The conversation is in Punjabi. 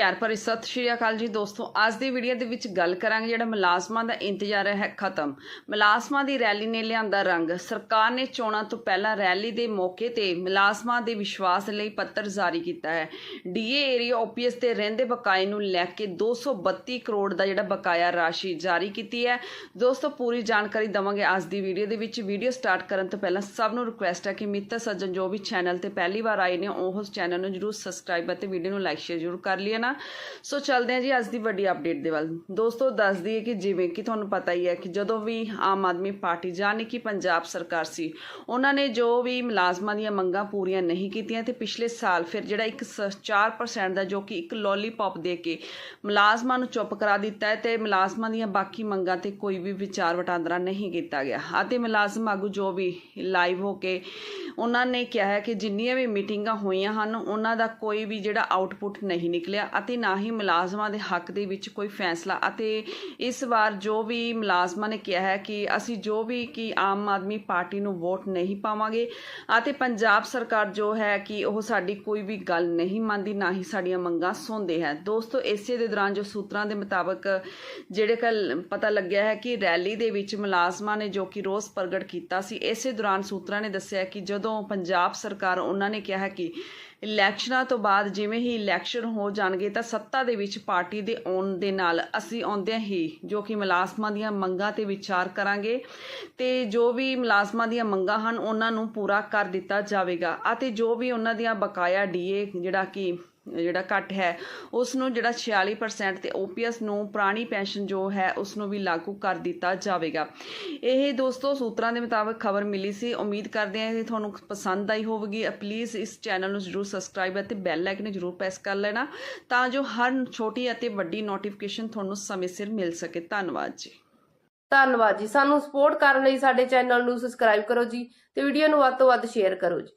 ਪਿਆਰ ਭਰੀ ਸਤਿ ਸ਼੍ਰੀ ਅਕਾਲ ਜੀ ਦੋਸਤੋ। ਅੱਜ ਦੀ ਵੀਡੀਓ ਦੇ ਵਿੱਚ ਗੱਲ ਕਰਾਂਗੇ ਜਿਹੜਾ ਮੁਲਾਜ਼ਮਾਂ ਦਾ ਇੰਤਜ਼ਾਰ ਹੈ ਖਤਮ। ਮੁਲਾਜ਼ਮਾਂ ਦੀ ਰੈਲੀ ਨੇ ਲਿਆਂਦਾ ਰੰਗ। ਸਰਕਾਰ ਨੇ ਚੋਣਾਂ ਤੋਂ ਪਹਿਲਾਂ ਰੈਲੀ ਦੇ ਮੌਕੇ ਤੇ ਮੁਲਾਜ਼ਮਾਂ ਦੇ ਵਿਸ਼ਵਾਸ ਲਈ ਪੱਤਰ ਜਾਰੀ ਕੀਤਾ ਹੈ। ਡੀਏ ਏਰੀਆ ਓਪੀਐਸ ਤੇ ਰਹਿੰਦੇ ਬਕਾਏ ਨੂੰ ਲੈ ਕੇ 232 ਕਰੋੜ ਦਾ ਜਿਹੜਾ ਬਕਾਇਆ ਰਾਸ਼ੀ ਜਾਰੀ ਕੀਤੀ ਹੈ। ਦੋਸਤੋ, ਪੂਰੀ ਜਾਣਕਾਰੀ ਦਵਾਂਗੇ ਅੱਜ ਦੀ ਵੀਡੀਓ ਦੇ ਵਿੱਚ। ਵੀਡੀਓ ਸਟਾਰਟ ਕਰਨ ਤੋਂ ਪਹਿਲਾਂ ਸਭ ਨੂੰ ਰਿਕੁਐਸਟ ਹੈ ਕਿ ਮਿੱਤਰ ਸੱਜਣ ਜੋ ਵੀ ਚੈਨਲ ਤੇ ਪਹਿਲੀ ਵਾਰ ਆਏ ਨੇ, ਉਹ ਉਸ ਚੈਨਲ ਨੂੰ ਜਰੂਰ ਸਬਸਕ੍ਰਾਈਬ ਅਤੇ ਵੀਡੀਓ ਨੂੰ ਲਾਈਕ ਸ਼ੇਅਰ ਜਰੂਰ ਕਰ ਲਿਆ ਨਾ। ਸੋ ਚੱਲਦੇ ਹਾਂ ਜੀ ਅੱਜ ਦੀ ਵੱਡੀ ਅਪਡੇਟ ਦੇ ਵੱਲ। ਦੋਸਤੋ, ਦੱਸ ਦਈਏ ਕਿ ਜਿਵੇਂ ਕਿ ਤੁਹਾਨੂੰ ਪਤਾ ਹੀ ਹੈ ਕਿ ਜਦੋਂ ਵੀ ਆਮ ਆਦਮੀ ਪਾਰਟੀ ਜਾਨੀ ਕਿ ਪੰਜਾਬ ਸਰਕਾਰ ਸੀ, ਉਹਨਾਂ ਨੇ ਜੋ ਵੀ ਮੁਲਾਜ਼ਮਾਂ ਦੀਆਂ ਮੰਗਾਂ ਪੂਰੀਆਂ ਨਹੀਂ ਕੀਤੀਆਂ ਤੇ ਪਿਛਲੇ ਸਾਲ ਫਿਰ ਜਿਹੜਾ ਇੱਕ ਸ- 4% ਦਾ ਜੋ ਕਿ ਇੱਕ ਲੋਲੀਪੌਪ ਦੇ ਕੇ ਮੁਲਾਜ਼ਮਾਂ ਨੂੰ ਚੁੱਪ ਕਰਾ ਦਿੱਤਾ ਹੈ ਤੇ ਮੁਲਾਜ਼ਮਾਂ ਦੀਆਂ ਬਾਕੀ ਮੰਗਾਂ ਤੇ ਕੋਈ ਵੀ ਵਿਚਾਰ ਵਟਾਂਦਰਾ ਨਹੀਂ ਕੀਤਾ ਗਿਆ। ਅਤੇ ਮੁਲਾਜ਼ਮ ਆਗੂ ਜੋ ਵੀ ਲਾਈਵ ਹੋ ਕੇ ਉਹਨਾਂ ਨੇ ਕਿਹਾ ਹੈ ਕਿ ਜਿੰਨੀਆਂ ਵੀ ਮੀਟਿੰਗਾਂ ਹੋਈਆਂ ਹਨ, ਉਹਨਾਂ ਦਾ ਕੋਈ ਵੀ ਜਿਹੜਾ ਆਊਟਪੁੱਟ ਨਹੀਂ ਨਿਕਲਿਆ ਅਤੇ ਨਾ ਹੀ ਮੁਲਾਜ਼ਮਾਂ ਦੇ ਹੱਕ ਦੇ ਵਿੱਚ ਕੋਈ ਫੈਸਲਾ। ਅਤੇ ਇਸ ਵਾਰ ਜੋ ਵੀ ਮੁਲਾਜ਼ਮਾਂ ਨੇ ਕਿਹਾ ਹੈ ਕਿ ਅਸੀਂ ਜੋ ਵੀ ਕਿ ਆਮ ਆਦਮੀ ਪਾਰਟੀ ਨੂੰ ਵੋਟ ਨਹੀਂ ਪਾਵਾਂਗੇ ਅਤੇ ਪੰਜਾਬ ਸਰਕਾਰ ਜੋ ਹੈ ਕਿ ਉਹ ਸਾਡੀ ਕੋਈ ਵੀ ਗੱਲ ਨਹੀਂ ਮੰਨਦੀ, ਨਾ ਹੀ ਸਾਡੀਆਂ ਮੰਗਾਂ ਸੁਣਦੇ ਹੈ। ਦੋਸਤੋ, ਇਸੇ ਦੇ ਦੌਰਾਨ ਜੋ ਸੂਤਰਾਂ ਦੇ ਮੁਤਾਬਕ ਜਿਹੜੇ ਕੱਲ ਪਤਾ ਲੱਗਿਆ ਹੈ ਕਿ ਰੈਲੀ ਦੇ ਵਿੱਚ ਮੁਲਾਜ਼ਮਾਂ ਨੇ ਜੋ ਕਿ ਰੋਸ ਪ੍ਰਗਟ ਕੀਤਾ ਸੀ, ਇਸੇ ਦੌਰਾਨ ਸੂਤਰਾਂ ਨੇ ਦੱਸਿਆ ਕਿ ਜਦੋਂ ਪੰਜਾਬ ਸਰਕਾਰ ਉਹਨਾਂ ਨੇ ਕਿਹਾ ਕਿ ਇਲੈਕਸ਼ਨਾਂ ਤੋਂ ਬਾਅਦ ਜਿਵੇਂ ਹੀ ਇਲੈਕਸ਼ਨ ਹੋ ਜਾਣਗੇ ਤਾਂ ਸੱਤਾ ਦੇ ਵਿੱਚ ਪਾਰਟੀ ਦੇ ਆਉਣ ਦੇ ਨਾਲ ਅਸੀਂ ਆਉਂਦਿਆਂ ਹੀ ਜੋ ਕਿ ਮੁਲਾਜ਼ਮਾਂ ਦੀਆਂ ਮੰਗਾਂ ਤੇ ਵਿਚਾਰ ਕਰਾਂਗੇ ਤੇ ਜੋ ਵੀ ਮੁਲਾਜ਼ਮਾਂ ਦੀਆਂ ਮੰਗਾਂ ਹਨ ਉਹਨਾਂ ਨੂੰ ਪੂਰਾ ਕਰ ਦਿੱਤਾ ਜਾਵੇਗਾ ਅਤੇ ਜੋ ਵੀ ਉਹਨਾਂ ਦੀਆਂ ਬਕਾਇਆ ਡੀਏ ਜਿਹੜਾ ਕਿ ਜਿਹੜਾ ਘੱਟ ਹੈ ਉਸ ਨੂੰ ਜਿਹੜਾ 46% ਤੇ ਓਪੀਐਸ ਨੂੰ ਪੁਰਾਣੀ ਪੈਨਸ਼ਨ ਜੋ ਹੈ ਉਸ ਨੂੰ ਵੀ ਲਾਗੂ ਕਰ ਦਿੱਤਾ ਜਾਵੇਗਾ। ਇਹ ਦੋਸਤੋ ਸੂਤਰਾਂ ਦੇ ਮੁਤਾਬਕ ਖਬਰ ਮਿਲੀ ਸੀ। ਉਮੀਦ ਕਰਦੇ ਹਾਂ ਕਿ ਤੁਹਾਨੂੰ ਪਸੰਦ ਆਈ ਹੋਵੇਗੀ। ਪਲੀਜ਼ ਇਸ ਚੈਨਲ ਨੂੰ ਜਰੂਰ ਸਬਸਕ੍ਰਾਈਬ ਅਤੇ ਬੈਲ ਆਈਕਨ ਜਰੂਰ ਪ੍ਰੈਸ ਕਰ ਲੈਣਾ ਤਾਂ ਜੋ ਹਰ ਛੋਟੀ ਅਤੇ ਵੱਡੀ ਨੋਟੀਫਿਕੇਸ਼ਨ ਤੁਹਾਨੂੰ ਸਮੇਂ ਸਿਰ ਮਿਲ ਸਕੇ। ਧੰਨਵਾਦ ਜੀ। ਧੰਨਵਾਦ ਜੀ। ਸਾਨੂੰ ਸਪੋਰਟ ਕਰਨ ਲਈ ਸਾਡੇ ਚੈਨਲ ਨੂੰ ਸਬਸਕ੍ਰਾਈਬ ਕਰੋ ਜੀ ਤੇ ਵੀਡੀਓ ਨੂੰ ਵੱਧ ਤੋਂ ਵੱਧ ਸ਼ੇਅਰ ਕਰੋ ਜੀ।